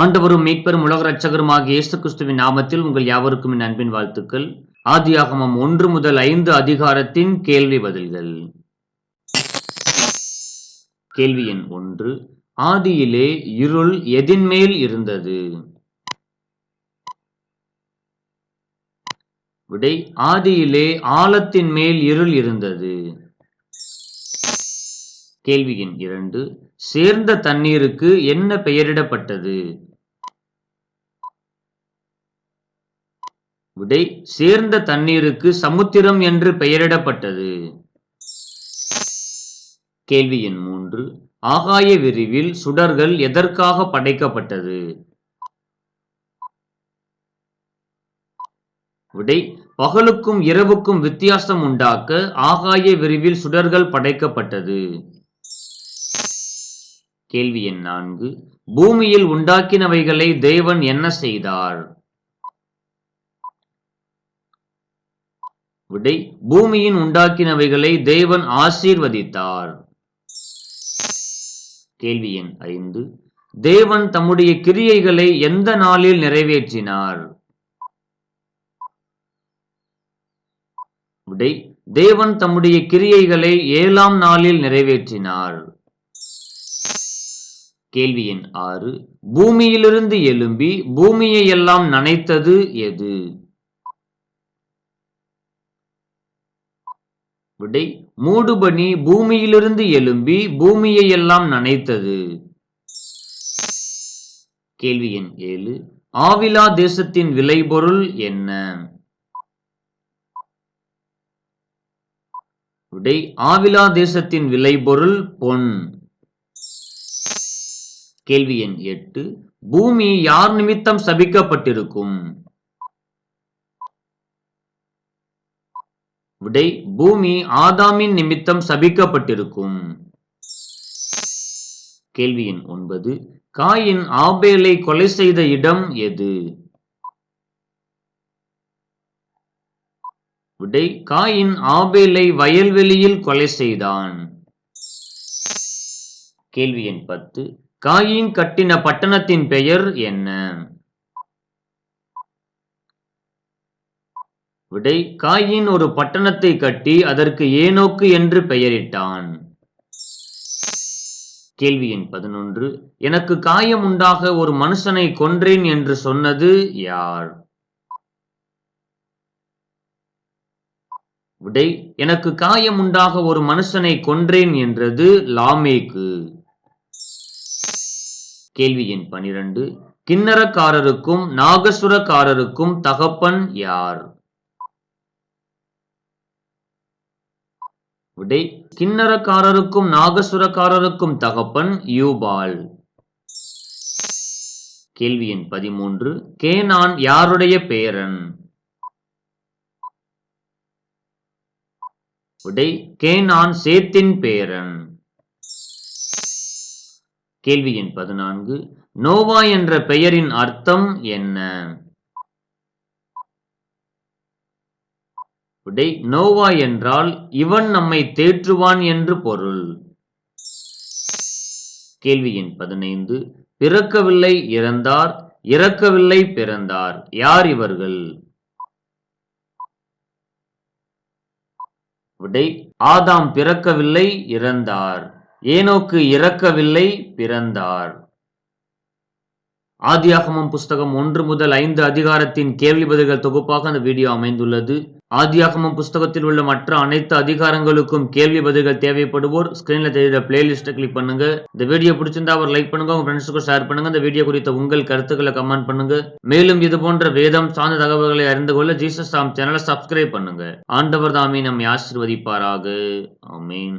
ஆண்டவரும் மீட்பெரும் உலக ரட்சகரும் இயேசு கிறிஸ்துவின் நாமத்தில் உங்கள் யாவருக்கும் என் அன்பின் வாழ்த்துக்கள். ஆதியாகமம் ஒன்று முதல் ஐந்து அதிகாரத்தின் கேள்வி பதில்கள். கேள்வி எண் ஒன்று. ஆதியிலே இருள் எதின்மேல் இருந்தது. விடை ஆதியிலே ஆழத்தின் மேல் இருள் இருந்தது. கேள்வி எண் இரண்டு. சேர்ந்த தண்ணீருக்கு என்ன பெயரிடப்பட்டது? விடை சேர்ந்த தண்ணீருக்கு சமுத்திரம் என்று பெயரிடப்பட்டது. கேள்வி எண் மூன்று. ஆகாய விரிவில் சுடர்கள் எதற்காக படைக்கப்பட்டது? விடை பகலுக்கும் இரவுக்கும் வித்தியாசம் உண்டாக்க ஆகாய விரிவில் சுடர்கள் படைக்கப்பட்டது. கேள்வி எண் நான்கு. பூமியில் உண்டாக்கினவைகளை தேவன் என்ன செய்தார்? விடை பூமியின் உண்டாக்கினவைகளை தேவன் ஆசீர்வதித்தார். கேள்வி எண் ஐந்து. தேவன் தம்முடைய கிரியைகளை எந்த நாளில் நிறைவேற்றினார்? விடை தேவன் தம்முடைய கிரியைகளை ஏழாம் நாளில் நிறைவேற்றினார். கேள்வி எண் ஆறு. பூமியிலிருந்து எழும்பி பூமியை எல்லாம் நனைத்தது எது? விடை மூடுபனி பூமியிலிருந்து எழும்பி பூமியை எல்லாம் நனைத்தது. கேள்வி எண் ஏழு. ஆவிலா தேசத்தின் விளைபொருள் என்ன? விடை ஆவிலா தேசத்தின் விளைபொருள் பொன். கேள்வி எண் எட்டு பூமி யார் நிமித்தம் சபிக்கப்பட்டிருக்கும்? விடை பூமி ஆதாமின் நிமித்தம் சபிக்கப்பட்டிருக்கும். கேள்வி எண் ஒன்பது காயின் ஆபேலை கொலை செய்த இடம் எது? விடை காயின் ஆபேலை வயல்வெளியில் கொலை செய்தான். கேள்வி எண் பத்து காயின் கட்டின பட்டணத்தின் பெயர் என்ன? விடை காயின் ஒரு பட்டணத்தை கட்டி அதற்கு ஏனோக்கு என்று பெயரிட்டான். கேள்வி எண் பதினொன்று. எனக்கு காயம் உண்டாக ஒரு மனுஷனை கொன்றேன் என்று சொன்னது யார்? விடை எனக்கு காயம் உண்டாக ஒரு மனுஷனை கொன்றேன் என்றது லாமேக்கு. கேள்வி எண் பனிரெண்டு. கிண்ணறக்காரருக்கும் நாகசுரக்காரருக்கும் தகப்பன் யார்? விடை கிண்ணறக்காரருக்கும் நாகசுரக்காரருக்கும் தகப்பன் யூபால். கேள்வி எண் பதிமூன்று. கேனான் யாருடைய பேரன்? விடை கேனான் சேத்தின் பேரன். கேள்வி எண் பதினான்கு. நோவா என்ற பெயரின் அர்த்தம் என்ன? விடை நோவா என்றால் இவன் நம்மை தேற்றுவான் என்று பொருள். கேள்வி எண் பதினைந்து. பிறக்கவில்லை இறந்தார் இறக்கவில்லை பிறந்தார். யார் இவர்கள்? விடை ஆதாம் பிறக்கவில்லை இறந்தார். ஏனோக்கு இறக்கவில்லை பிறந்தார். ஆதியாகமம் புஸ்தகம் ஒன்று முதல் ஐந்து அதிகாரத்தின் கேள்வி பதில்கள் தொகுப்பாக அந்த வீடியோ அமைந்துள்ளது. ஆதியாகமம் புஸ்தகத்தில் உள்ள மற்ற அனைத்து அதிகாரங்களுக்கும் கேள்வி பதில்கள் தேவைப்படுவோர் ஸ்கிரீன்ல தெரியுற பிளேலிஸ்ட்டை கிளிக் பண்ணுங்க. இந்த வீடியோ பிடிச்சிருந்தா அவர் லைக் பண்ணுங்க உங்க ஃப்ரெண்ட்ஸுக்கும் ஷேர் பண்ணுங்க. இந்த வீடியோ குறித்த உங்கள் கருத்துக்களை கமெண்ட் பண்ணுங்க. மேலும் இது போன்ற வேதம் சார்ந்த தகவல்களை அறிந்து கொள்ள ஜீசஸ் சாம் சேனலை சப்ஸ்கிரைப் பண்ணுங்க. ஆண்டவர் தாமே நம்மை ஆசிர்வதிப்பாராக. ஆமீன்.